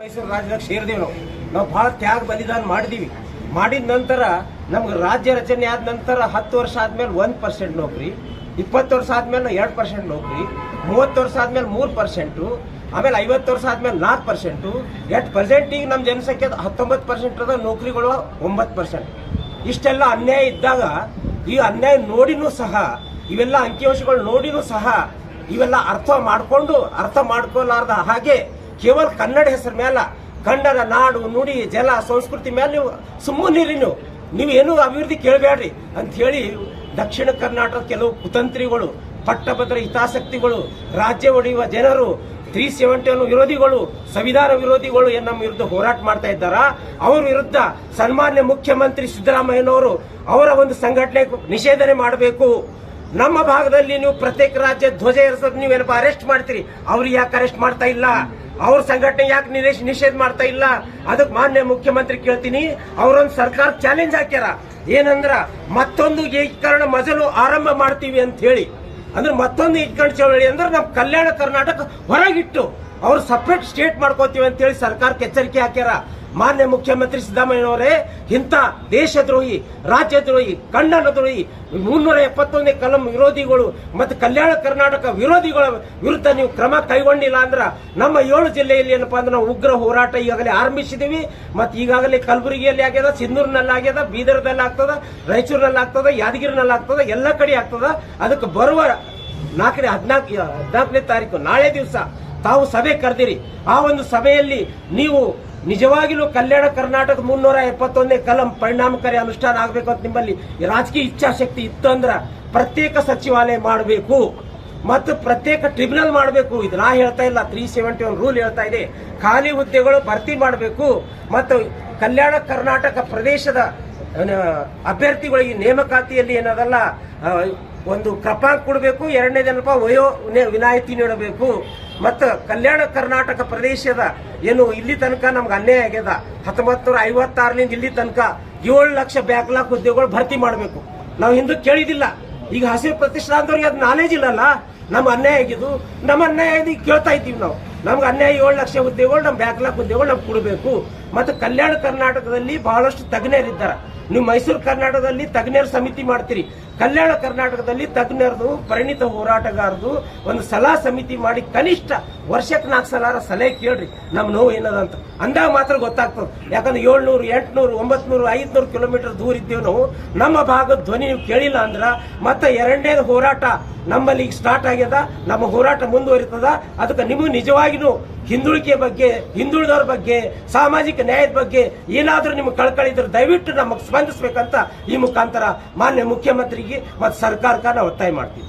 ಮೈಸೂರು ರಾಜ್ಯದಾಗ ಸೇರಿದೀವಿ ನಾವು ನಾವು ಬಹಳ ತ್ಯಾಗ ಬಲಿದಾನ ಮಾಡಿದೀವಿ. ಮಾಡಿದ ನಂತರ ನಮ್ಗೆ ರಾಜ್ಯ ರಚನೆ ಆದ ನಂತರ ಹತ್ತು ವರ್ಷ ಆದ್ಮೇಲೆ ಒಂದ್ ಪರ್ಸೆಂಟ್ ನೌಕರಿ, ಇಪ್ಪತ್ತು ವರ್ಷ ಆದ್ಮೇಲೆ ಎರಡು ಪರ್ಸೆಂಟ್ ನೌಕರಿ, ಮೂವತ್ತು ವರ್ಷ ಆದ್ಮೇಲೆ ಮೂರು ಪರ್ಸೆಂಟು ಆಮೇಲೆ ಐವತ್ತು ವರ್ಷ ಆದ್ಮೇಲೆ ನಾಲ್ಕು ಪರ್ಸೆಂಟು ಎಟ್ ಪ್ರೆಸೆಂಟ್ ಈಗ ನಮ್ಮ ಜನಸಂಖ್ಯೆ ಹತ್ತೊಂಬತ್ತು ಪರ್ಸೆಂಟ್ ಅದ, ನೌಕರಿಗಳು ಒಂಬತ್ತು ಪರ್ಸೆಂಟ್ ಇಷ್ಟೆಲ್ಲ ಅನ್ಯಾಯ ಇದ್ದಾಗ ಈ ಅನ್ಯಾಯ ನೋಡಿನೂ ಸಹ, ಇವೆಲ್ಲ ಅಂಕಿಅಂಶಗಳು ನೋಡಿನೂ ಸಹ, ಇವೆಲ್ಲ ಅರ್ಥ ಮಾಡಿಕೊಂಡು, ಅರ್ಥ ಮಾಡ್ಕೊಲಾರ್ದ ಹಾಗೆ ಕೇವಲ ಕನ್ನಡ ಹೆಸರ ಮೇಲೆ ಕನ್ನಡ ನಾಡು, ನುಡಿ, ಜಲ, ಸಂಸ್ಕೃತಿ ಮೇಲೆ ನೀವು ಸುಮ್ಮನಿರಿ ನೀವು. ನೀವು ಏನು ಅಭಿವೃದ್ಧಿ ಕೇಳಬೇಡ್ರಿ ಅಂತ ಹೇಳಿ ದಕ್ಷಿಣ ಕರ್ನಾಟಕದ ಕೆಲವು ಕುತಂತ್ರಿಗಳು, ಪಟ್ಟಭದ್ರ ಹಿತಾಸಕ್ತಿಗಳು, ರಾಜ್ಯ ಒಡೆಯುವ ಜನರು ತ್ರೀ ಸೆವೆಂಟಿ ವಿರೋಧಿಗಳು, ಸಂವಿಧಾನ ವಿರೋಧಿಗಳು ಏನ್ ನಮ್ಮ ವಿರುದ್ಧ ಹೋರಾಟ ಮಾಡ್ತಾ ಇದ್ದಾರ? ಅವ್ರ ವಿರುದ್ಧ ಸನ್ಮಾನ್ಯ ಮುಖ್ಯಮಂತ್ರಿ ಸಿದ್ದರಾಮಯ್ಯನವರು ಅವರ ಒಂದು ಸಂಘಟನೆ ನಿಷೇಧನೆ ಮಾಡಬೇಕು. ನಮ್ಮ ಭಾಗದಲ್ಲಿ ನೀವು ಪ್ರತ್ಯೇಕ ರಾಜ್ಯ ಧ್ವಜ ಏರಿಸೋದು ನೀವೇನಪ್ಪ ಅರೆಸ್ಟ್ ಮಾಡ್ತೀರಿ? ಅವ್ರಿಗೆ ಯಾಕೆ ಅರೆಸ್ಟ್ ಮಾಡ್ತಾ ಇಲ್ಲ? ಅವ್ರ ಸಂಘಟನೆ ಯಾಕೆ ನಿಷೇಧ ನಿಷೇಧ ಮಾಡ್ತಾ ಇಲ್ಲ? ಅದಕ್ಕೆ ಮಾನ್ಯ ಮುಖ್ಯಮಂತ್ರಿ ಕೇಳ್ತೀನಿ. ಅವರೊಂದು ಸರ್ಕಾರ ಚಾಲೆಂಜ್ ಹಾಕ್ಯಾರ. ಏನಂದ್ರ ಮತ್ತೊಂದು ಏಕೀಕರಣ ಮೊದಲು ಆರಂಭ ಮಾಡ್ತೀವಿ ಅಂತ ಹೇಳಿ. ಅಂದ್ರೆ ಮತ್ತೊಂದು ಏಕೀಕರಣ ಚಳವಳಿ ಅಂದ್ರೆ ನಮ್ಮ ಕಲ್ಯಾಣ ಕರ್ನಾಟಕ ಹೊರಗಿಟ್ಟು ಅವ್ರು ಸಪ್ರೇಟ್ ಸ್ಟೇಟ್ ಮಾಡ್ಕೋತೀವಿ ಅಂತ ಹೇಳಿ ಸರ್ಕಾರಕ್ಕೆ ಎಚ್ಚರಿಕೆ ಹಾಕ್ಯಾರ. ಮಾನ್ಯ ಮುಖ್ಯಮಂತ್ರಿ ಸಿದ್ದರಾಮಯ್ಯನವರೇ, ಇಂಥ ದೇಶದ್ರೋಹಿ, ರಾಜ್ಯದ್ರೋಹಿ ಕನ್ನಡ ದ್ರೋಹಿ ಮುನ್ನೂರ ಎಪ್ಪತ್ತೊಂದನೇ ಕಲಂ ವಿರೋಧಿಗಳು ಮತ್ತು ಕಲ್ಯಾಣ ಕರ್ನಾಟಕ ವಿರೋಧಿಗಳ ವಿರುದ್ಧ ನೀವು ಕ್ರಮ ಕೈಗೊಂಡಿಲ್ಲ ಅಂದ್ರೆ ನಮ್ಮ ಏಳು ಜಿಲ್ಲೆಯಲ್ಲಿ ಏನಪ್ಪಾ ಅಂದ್ರೆ ನಾವು ಉಗ್ರ ಹೋರಾಟ ಈಗಾಗಲೇ ಆರಂಭಿಸಿದೀವಿ. ಮತ್ತು ಈಗಾಗಲೇ ಕಲಬುರಗಿಯಲ್ಲಿ ಆಗ್ಯದ, ಸಿಂಧೂರಿನಲ್ಲಿ ಆಗ್ಯದ, ಬೀದರ್ದಲ್ಲಿ ಆಗ್ತದ, ರಾಯಚೂರಿನಲ್ಲಿ ಆಗ್ತದ, ಯಾದಗಿರಿನಲ್ಲಿ ಆಗ್ತದ, ಎಲ್ಲ ಕಡೆ ಆಗ್ತದ. ಅದಕ್ಕೆ ಬರುವ ನಾಲ್ಕನೇ ಹದಿನಾಲ್ಕು, ಹದಿನಾಲ್ಕನೇ ತಾರೀಕು, ನಾಳೆ ದಿವಸ ತಾವು ಸಭೆ ಕರೆದಿರಿ. ಆ ಒಂದು ಸಭೆಯಲ್ಲಿ ನೀವು ನಿಜವಾಗಿಲೂ ಕಲ್ಯಾಣ ಕರ್ನಾಟಕ ಮುನ್ನೂರ ಎಪ್ಪತ್ತೊಂದನೇ ಕಲಂ ಪರಿಣಾಮಕಾರಿ ಅನುಷ್ಠಾನ ಆಗಬೇಕು ಅಂತ ನಿಮ್ಮಲ್ಲಿ ರಾಜಕೀಯ ಇಚ್ಛಾಶಕ್ತಿ ಇತ್ತು ಅಂದ್ರೆ ಪ್ರತ್ಯೇಕ ಸಚಿವಾಲಯ ಮಾಡಬೇಕು. ಮತ್ತು ಪ್ರತ್ಯೇಕ ಟ್ರಿಬ್ಯುನಲ್ ಮಾಡಬೇಕು. ಇದು ನಾ ಹೇಳ್ತಾ ಇಲ್ಲ ತ್ರೀ ಸೆವೆಂಟಿ ಒನ್ ರೂಲ್ ಹೇಳ್ತಾ ಇದೆ. ಖಾಲಿ ಹುದ್ದೆಗಳು ಭರ್ತಿ ಮಾಡಬೇಕು. ಮತ್ತು ಕಲ್ಯಾಣ ಕರ್ನಾಟಕ ಪ್ರದೇಶದ ಅಭ್ಯರ್ಥಿಗಳಿಗೆ ನೇಮಕಾತಿಯಲ್ಲಿ ಏನದಲ್ಲ ಒಂದು ಕ್ರಪಾಂಕ್ ಕೊಡಬೇಕು ಎರಡನೇದೇನಪ್ಪ ವಯೋ ವಿನಾಯಿತಿ ನೀಡಬೇಕು. ಮತ್ತು ಕಲ್ಯಾಣ ಕರ್ನಾಟಕ ಪ್ರದೇಶದ ಏನು ಇಲ್ಲಿ ತನಕ ನಮ್ಗೆ ಅನ್ಯಾಯ ಆಗ್ಯದ ಹತ್ತೊಂಬತ್ತು ನೂರ ಐವತ್ತಾರರಿಂದ ಇಲ್ಲಿ ತನಕ ಏಳು ಲಕ್ಷ ಬ್ಯಾಕ್ಲಾಗ್ ಉದ್ಯೋಗಗಳು ಭರ್ತಿ ಮಾಡಬೇಕು. ನಾವು ಹಿಂದೂ ಕೇಳಿದಿಲ್ಲ. ಈಗ ಹಸಿರು ಪ್ರತಿಷ್ಠಾನದವ್ರಿಗೆ ಅದು ನಾಲೇಜ್ ಇಲ್ಲಲ್ಲ ನಮ್ಮ ಅನ್ಯಾಯ ಆಗಿದ್ದು ನಮ್ಮ ಅನ್ಯಾಯ ಆಗಿ ಕೇಳ್ತಾ ಇದ್ದೀವಿ ನಾವು. ನಮ್ಗೆ ಅನ್ಯಾಯ ಏಳು ಲಕ್ಷ ಹುದ್ದೆಗಳು ನಮ್ಮ ಬ್ಯಾಕ್ಲಾಗ್ ಹುದ್ದೆಗಳು ನಮ್ಗೆ ಕೊಡಬೇಕು. ಮತ್ತು ಕಲ್ಯಾಣ ಕರ್ನಾಟಕದಲ್ಲಿ ಬಹಳಷ್ಟು ತಜ್ಞರಿದ್ದಾರೆ. ನೀವು ಮೈಸೂರು ಕರ್ನಾಟಕದಲ್ಲಿ ತಜ್ಞರ ಸಮಿತಿ ಮಾಡ್ತೀರಿ. ಕಲ್ಯಾಣ ಕರ್ನಾಟಕದಲ್ಲಿ ತಜ್ಞರದು, ಪರಿಣಿತ ಹೋರಾಟಗಾರದು ಒಂದು ಸಲಹಾ ಸಮಿತಿ ಮಾಡಿ ಕನಿಷ್ಠ ವರ್ಷಕ್ಕೆ ನಾಲ್ಕು ಸಲಾರ ಸಲಹೆ ಕೇಳ್ರಿ. ನಮ್ಮ ನೋವು ಏನದ ಅಂತ ಅಂದಾಗ ಮಾತ್ರ ಗೊತ್ತಾಗ್ತದೆ. ಯಾಕಂದ್ರೆ ಏಳ್ನೂರು, ಎಂಟ್ನೂರು, ಒಂಬತ್ನೂರು, ಐದುನೂರು ಕಿಲೋಮೀಟರ್ ದೂರ ಇದ್ದೇವೆ ನಾವು. ನಮ್ಮ ಭಾಗದ ಧ್ವನಿ ನೀವು ಕೇಳಿಲ್ಲ ಅಂದ್ರೆ ಮತ್ತೆ ಎರಡನೇದು ಹೋರಾಟ ನಮ್ಮಲ್ಲಿ ಈಗ ಸ್ಟಾರ್ಟ್ ಆಗ್ಯದ. ನಮ್ಮ ಹೋರಾಟ ಮುಂದುವರಿತದ. ಅದಕ್ಕೆ ನಿಮಗೆ ನಿಜವಾಗಿನೂ ಹಿಂದುಳಿಕೆ ಬಗ್ಗೆ, ಹಿಂದುಳಿದವ್ರ ಬಗ್ಗೆ, ಸಾಮಾಜಿಕ ನ್ಯಾಯದ ಬಗ್ಗೆ ಏನಾದರೂ ನಿಮ್ಗೆ ಕಳ್ಕಳಿದ್ರೆ ದಯವಿಟ್ಟು ನಮಗೆ ಸ್ಪಂದಿಸ್ಬೇಕಂತ ಈ ಮುಖಾಂತರ ಮಾನ್ಯ ಮುಖ್ಯಮಂತ್ರಿಗೆ ಮತ್ತು ಸರ್ಕಾರಕ್ಕೆ ನಾವು ಒತ್ತಾಯ ಮಾಡ್ತೀವಿ